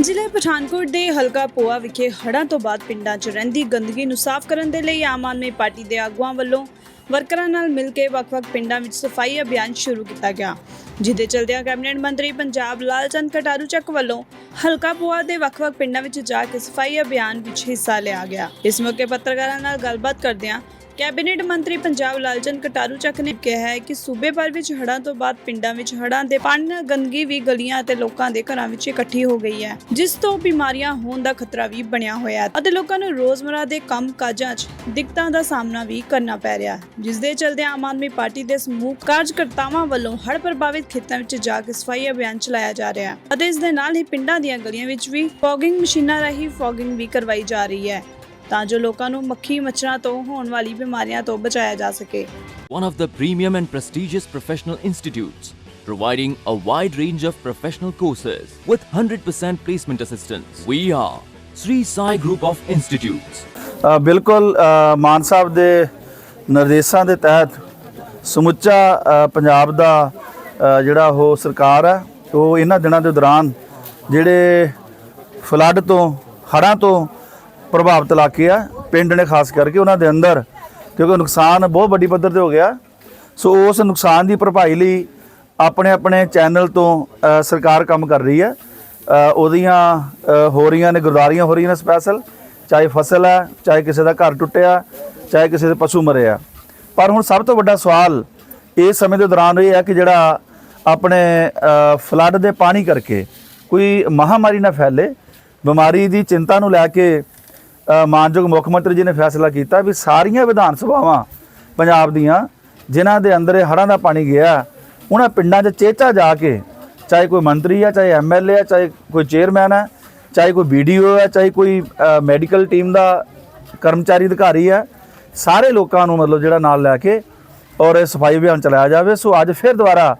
ਜ਼ਿਲ੍ਹੇ ਪਠਾਨਕੋਟ ਦੇ ਹਲਕਾ ਪੋਆ ਵਿਖੇ ਹੜ੍ਹਾਂ ਤੋਂ ਬਾਅਦ ਪਿੰਡਾਂ 'ਚ ਰਹਿੰਦੀ ਗੰਦਗੀ ਨੂੰ ਸਾਫ਼ ਕਰਨ ਦੇ ਲਈ ਆਮ ਆਦਮੀ ਪਾਰਟੀ ਦੇ ਆਗੂਆਂ ਵੱਲੋਂ ਵਰਕਰਾਂ ਨਾਲ ਮਿਲ ਕੇ ਵੱਖ-ਵੱਖ ਪਿੰਡਾਂ ਵਿੱਚ ਸਫ਼ਾਈ ਅਭਿਆਨ ਸ਼ੁਰੂ ਕੀਤਾ ਗਿਆ, ਜਿਹਦੇ ਚਲਦਿਆਂ ਕੈਬਨਿਟ ਮੰਤਰੀ ਪੰਜਾਬ ਲਾਲਚੰਦ ਕਟਾਰੂ ਚੱਕ ਵੱਲੋਂ ਹਲਕਾ ਪੋਆ ਦੇ ਵੱਖ-ਵੱਖ ਪਿੰਡਾਂ ਵਿੱਚ ਜਾ ਕੇ ਸਫ਼ਾਈ ਅਭਿਆਨ ਵਿੱਚ ਹਿੱਸਾ ਲਿਆ ਗਿਆ। ਇਸ ਮੌਕੇ ਪੱਤਰਕਾਰਾਂ ਨਾਲ ਗੱਲਬਾਤ ਕਰਦਿਆਂ ਕੈਬਨਿਟ ਮੰਤਰੀ ਪੰਜਾਬ ਲਾਲਚੰਦ ਕਟਾਰੂ ਚੱਕ ਨੇ ਕਿਹਾ ਹੈ ਕਿ ਸੂਬੇ ਭਰ ਵਿੱਚ ਹੜ੍ਹਾਂ ਤੋਂ ਬਾਅਦ ਪਿੰਡਾਂ ਵਿੱਚ ਹੜ੍ਹਾਂ ਦੇ ਪਾਣੀ ਨਾਲ ਗੰਦਗੀ ਵੀ ਗਲੀਆਂ ਅਤੇ ਲੋਕਾਂ ਦੇ ਘਰਾਂ ਵਿੱਚ ਇਕੱਠੀ ਹੋ ਗਈ ਹੈ, ਜਿਸ ਤੋਂ ਬਿਮਾਰੀਆਂ ਹੋਣ ਦਾ ਖਤਰਾ ਵੀ ਬਣਿਆ ਹੋਇਆ ਹੈ ਅਤੇ ਲੋਕਾਂ ਨੂੰ ਰੋਜ਼ਮਰਾ ਦੇ ਕੰਮ ਕਾਜਾਂ 'ਚ ਦਿੱਕਤਾਂ ਦਾ ਸਾਹਮਣਾ ਵੀ ਕਰਨਾ ਪੈ ਰਿਹਾ ਹੈ। ਜਿਸ ਦੇ ਚਲਦੇ ਆਮ ਆਦਮੀ ਪਾਰਟੀ ਦੇ ਸਮੂਹ ਕਾਰਜਕਰਤਾਵਾਂ ਵੱਲੋਂ ਹੜ੍ਹ ਪ੍ਰਭਾਵਿਤ ਖੇਤਰਾਂ ਵਿੱਚ ਜਾ ਕੇ ਸਫ਼ਾਈ ਅਭਿਆਨ ਚਲਾਇਆ ਜਾ ਰਿਹਾ ਹੈ ਅਤੇ ਇਸ ਦੇ ਨਾਲ ਹੀ ਪਿੰਡਾਂ ਦੀਆਂ ਗਲੀਆਂ ਵਿੱਚ ਵੀ ਫੋਗਿੰਗ ਮਸ਼ੀਨਾਂ ਰਾਹੀਂ ਫੋਗਿੰਗ ਵੀ ਕਰਵਾਈ ਜਾ ਰਹੀ ਹੈ। ਤਾਂ ਜੋ ਲੋਕਾਂ ਨੂੰ ਮੱਖੀ ਮੱਛਰਾਂ ਤੋਂ ਹੋਣ ਵਾਲੀ ਬਿਮਾਰੀਆਂ ਤੋਂ ਬਚਾਇਆ ਜਾ ਸਕੇ one of the premium and prestigious professional institutes, providing a wide range of professional courses with 100% placement assistance. We are Sri Sai Group of Institutes. ਬਿਲਕੁਲ ਮਾਨ ਸਾਹਿਬ ਦੇ ਨਿਰਦੇਸ਼ਾਂ ਦੇ ਤਹਿਤ ਸਮੁੱਚਾ ਪੰਜਾਬ ਦਾ ਜਿਹੜਾ ਉਹ ਸਰਕਾਰ ਹੈ ਉਹ ਇਹਨਾਂ ਦਿਨਾਂ ਦੇ ਦੌਰਾਨ ਜਿਹੜੇ ਫਲੱਡ ਤੋਂ ਹੜ੍ਹਾਂ ਤੋਂ ਪ੍ਰਭਾਵਿਤ ਇਲਾਕੇ ਆ, ਪਿੰਡ ਨੇ ਖਾਸ ਕਰਕੇ ਉਹਨਾਂ ਦੇ ਅੰਦਰ, ਕਿਉਂਕਿ ਨੁਕਸਾਨ ਬਹੁਤ ਵੱਡੀ ਪੱਧਰ ਤੇ ਹੋ ਗਿਆ। ਸੋ ਉਸ ਨੁਕਸਾਨ ਦੀ ਭਰਪਾਈ ਲਈ ਆਪਣੇ ਆਪਣੇ ਚੈਨਲ ਤੋਂ ਸਰਕਾਰ ਕੰਮ ਕਰ ਰਹੀ ਹੈ। ਉਹਦੀਆਂ ਹੋ ਰਹੀਆਂ ਨੇ, ਗੁਰਦਾਰੀਆਂ ਹੋ ਰਹੀਆਂ ਨੇ ਸਪੈਸ਼ਲ। ਚਾਹੇ ਫਸਲ ਹੈ, ਚਾਹੇ ਕਿਸੇ ਦਾ ਘਰ ਟੁੱਟਿਆ, ਚਾਹੇ ਕਿਸੇ ਦੇ ਪਸ਼ੂ ਮਰੇ ਆ। ਪਰ ਹੁਣ ਸਭ ਤੋਂ ਵੱਡਾ ਸਵਾਲ ਇਸ ਸਮੇਂ ਦੇ ਦੌਰਾਨ ਇਹ ਹੈ ਕਿ ਜਿਹੜਾ ਆਪਣੇ ਫਲੱਡ ਦੇ ਪਾਣੀ ਕਰਕੇ ਕੋਈ ਮਹਾਮਾਰੀ ਨਾ ਫੈਲੇ, ਬਿਮਾਰੀ ਦੀ ਚਿੰਤਾ ਨੂੰ ਲੈ ਕੇ ਮਾਨਯੋਗ ਮੁੱਖ ਮੰਤਰੀ ਜੀ ਨੇ ਫੈਸਲਾ ਕੀਤਾ ਵੀ ਸਾਰੀਆਂ ਵਿਧਾਨ ਸਭਾਵਾਂ ਪੰਜਾਬ ਦੀਆਂ, ਜਿਨ੍ਹਾਂ ਦੇ ਅੰਦਰ ਇਹ ਹੜ੍ਹਾਂ ਦਾ ਪਾਣੀ ਗਿਆ, ਉਹਨਾਂ ਪਿੰਡਾਂ 'ਚ ਚੇਚਾ ਜਾ ਕੇ, ਚਾਹੇ ਕੋਈ ਮੰਤਰੀ ਆ, ਚਾਹੇ ਐਮਐਲਏ ਆ, ਚਾਹੇ ਕੋਈ ਚੇਅਰਮੈਨ ਆ, ਚਾਹੇ ਕੋਈ ਵੀਡੀਓ ਆ, ਚਾਹੇ ਕੋਈ ਮੈਡੀਕਲ ਟੀਮ ਦਾ ਕਰਮਚਾਰੀ ਅਧਿਕਾਰੀ ਆ, ਸਾਰੇ ਲੋਕਾਂ ਨੂੰ ਮਤਲਬ ਜਿਹੜਾ ਨਾਲ ਲੈ ਕੇ ਔਰ ਇਹ ਸਫ਼ਾਈ ਅਭਿਆਨ ਚਲਾਇਆ ਜਾਵੇ। ਸੋ ਅੱਜ ਫਿਰ ਦੁਬਾਰਾ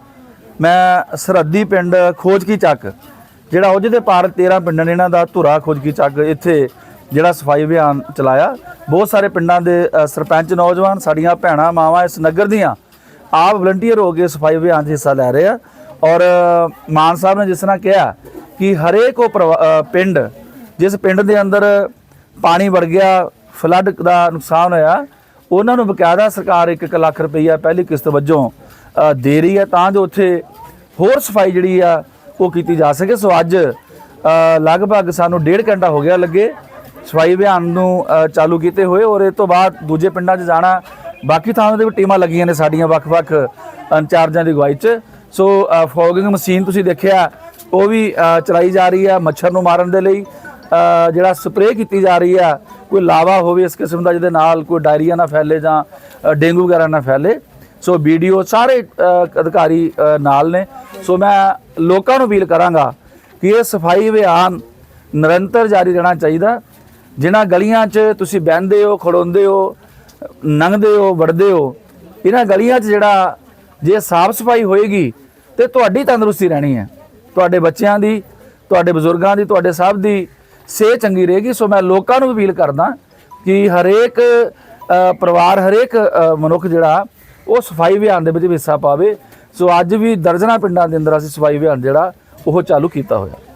ਮੈਂ ਸਰਹੱਦੀ ਪਿੰਡ ਖੋਜ ਕੀ ਚੱਕ, ਜਿਹੜਾ ਉਹ ਜਿਹਦੇ ਪਾਰ 13 ਪਿੰਡਾਂ ਨੇ ਇਹਨਾਂ ਦਾ ਧੁਰਾ ਖੋਜ ਕੀ ਚੱਕ, ਇੱਥੇ ਜਿਹੜਾ ਸਫ਼ਾਈ ਅਭਿਆਨ ਚਲਾਇਆ, ਬਹੁਤ ਸਾਰੇ ਪਿੰਡਾਂ ਦੇ ਸਰਪੰਚ ਨੌਜਵਾਨ, ਸਾਡੀਆਂ ਭੈਣਾਂ, ਮਾਵਾਂ ਇਸ ਨਗਰ ਦੀਆਂ ਆਪ ਵਲੰਟੀਅਰ ਹੋ ਕੇ ਸਫ਼ਾਈ ਅਭਿਆਨ 'ਚ ਹਿੱਸਾ ਲੈ ਰਹੇ ਆ। ਔਰ ਮਾਨ ਸਾਹਿਬ ਨੇ ਜਿਸ ਤਰ੍ਹਾਂ ਕਿਹਾ ਕਿ ਹਰੇਕ ਉਹ ਪਰਿਵਾ- ਪਿੰਡ, ਜਿਸ ਪਿੰਡ ਦੇ ਅੰਦਰ ਪਾਣੀ ਵੜ ਗਿਆ ਫਲੱਡ ਦਾ ਨੁਕਸਾਨ ਹੋਇਆ, ਉਹਨਾਂ ਨੂੰ ਬਕਾਇਦਾ ਸਰਕਾਰ 1 ਲੱਖ ਰੁਪਈਆ ਪਹਿਲੀ ਕਿਸ਼ਤ ਵਜੋਂ ਦੇ ਰਹੀ ਹੈ ਤਾਂ ਜੋ ਉੱਥੇ ਹੋਰ ਸਫ਼ਾਈ ਜਿਹੜੀ ਆ ਉਹ ਕੀਤੀ ਜਾ ਸਕੇ। ਸੋ ਅੱਜ ਲਗਭਗ ਸਾਨੂੰ ਡੇਢ ਘੰਟਾ ਹੋ ਗਿਆ ਲੱਗੇ। ਸਫ਼ਾਈ ਅਭਿਆਨ ਨੂੰ ਚਾਲੂ ਕੀਤੇ ਹੋਏ ਔਰ ਇਹ ਤੋਂ ਬਾਅਦ ਦੂਜੇ ਪਿੰਡਾਂ 'ਚ ਜਾਣਾ, ਬਾਕੀ ਥਾਵਾਂ ਤੇ ਵੀ ਟੀਮਾਂ ਲੱਗੀਆਂ ਨੇ ਸਾਡੀਆਂ ਵੱਖ-ਵੱਖ ਇੰਚਾਰਜਾਂ ਦੀ ਅਗਵਾਈ 'ਚ। ਸੋ ਫੋਗਿੰਗ ਮਸ਼ੀਨ ਤੁਸੀਂ ਦੇਖਿਆ, ਉਹ ਵੀ ਚਲਾਈ ਜਾ ਰਹੀ ਹੈ ਮੱਛਰ ਨੂੰ ਮਾਰਨ ਦੇ ਲਈ। ਜਿਹੜਾ ਸਪਰੇਅ ਕੀਤੀ ਜਾ ਰਹੀ ਆ, ਕੋਈ ਲਾਵਾ ਹੋਵੇ ਇਸ ਕਿਸਮ ਦਾ ਜਿਹਦੇ ਨਾਲ ਕੋਈ ਡਾਇਰੀਆ ਨਾ ਫੈਲੇ ਜਾਂ ਡੇਂਗੂ ਵਗੈਰਾ ਨਾ ਫੈਲੇ। ਸੋ ਵੀਡੀਓ ਸਾਰੇ ਅਧਿਕਾਰੀ ਨਾਲ ਨੇ। ਸੋ ਮੈਂ ਲੋਕਾਂ ਨੂੰ ਅਪੀਲ ਕਰਾਂਗਾ ਕਿ ਇਹ ਸਫ਼ਾਈ ਅਭਿਆਨ ਨਿਰੰਤਰ ਜਾਰੀ ਰਹਿਣਾ ਚਾਹੀਦਾ। ਜਿਨ੍ਹਾਂ ਗਲੀਆਂ 'ਚ ਤੁਸੀਂ ਬਹਿੰਦੇ ਹੋ, ਖੜੋਂਦੇ ਹੋ ਲੰਘਦੇ ਹੋ, ਵੜਦੇ ਹੋ, ਇਹਨਾਂ ਗਲੀਆਂ 'ਚ ਜਿਹੜਾ ਜੇ ਸਾਫ਼ ਸਫ਼ਾਈ ਹੋਏਗੀ ਤੇ ਤੁਹਾਡੀ ਤੰਦਰੁਸਤੀ ਰਹਿਣੀ ਹੈ। ਤੁਹਾਡੇ ਬੱਚਿਆਂ ਦੀ, ਤੁਹਾਡੇ ਬਜ਼ੁਰਗਾਂ ਦੀ, ਤੁਹਾਡੇ ਸਭ ਦੀ ਸਿਹਤ ਚੰਗੀ ਰਹੇਗੀ। ਸੋ ਮੈਂ ਲੋਕਾਂ ਨੂੰ ਅਪੀਲ ਕਰਦਾ ਕਿ ਹਰੇਕ ਪਰਿਵਾਰ, ਹਰੇਕ ਮਨੁੱਖ ਜਿਹੜਾ, ਉਹ ਸਫ਼ਾਈ ਅਭਿਆਨ ਦੇ ਵਿੱਚ ਹਿੱਸਾ ਪਾਵੇ। ਸੋ ਅੱਜ ਵੀ ਦਰਜਨਾ ਪਿੰਡਾਂ ਦੇ ਅੰਦਰ ਅਸੀਂ ਸਫ਼ਾਈ ਅਭਿਆਨ ਜਿਹੜਾ, ਉਹ ਚਾਲੂ ਕੀਤਾ ਹੋਇਆ।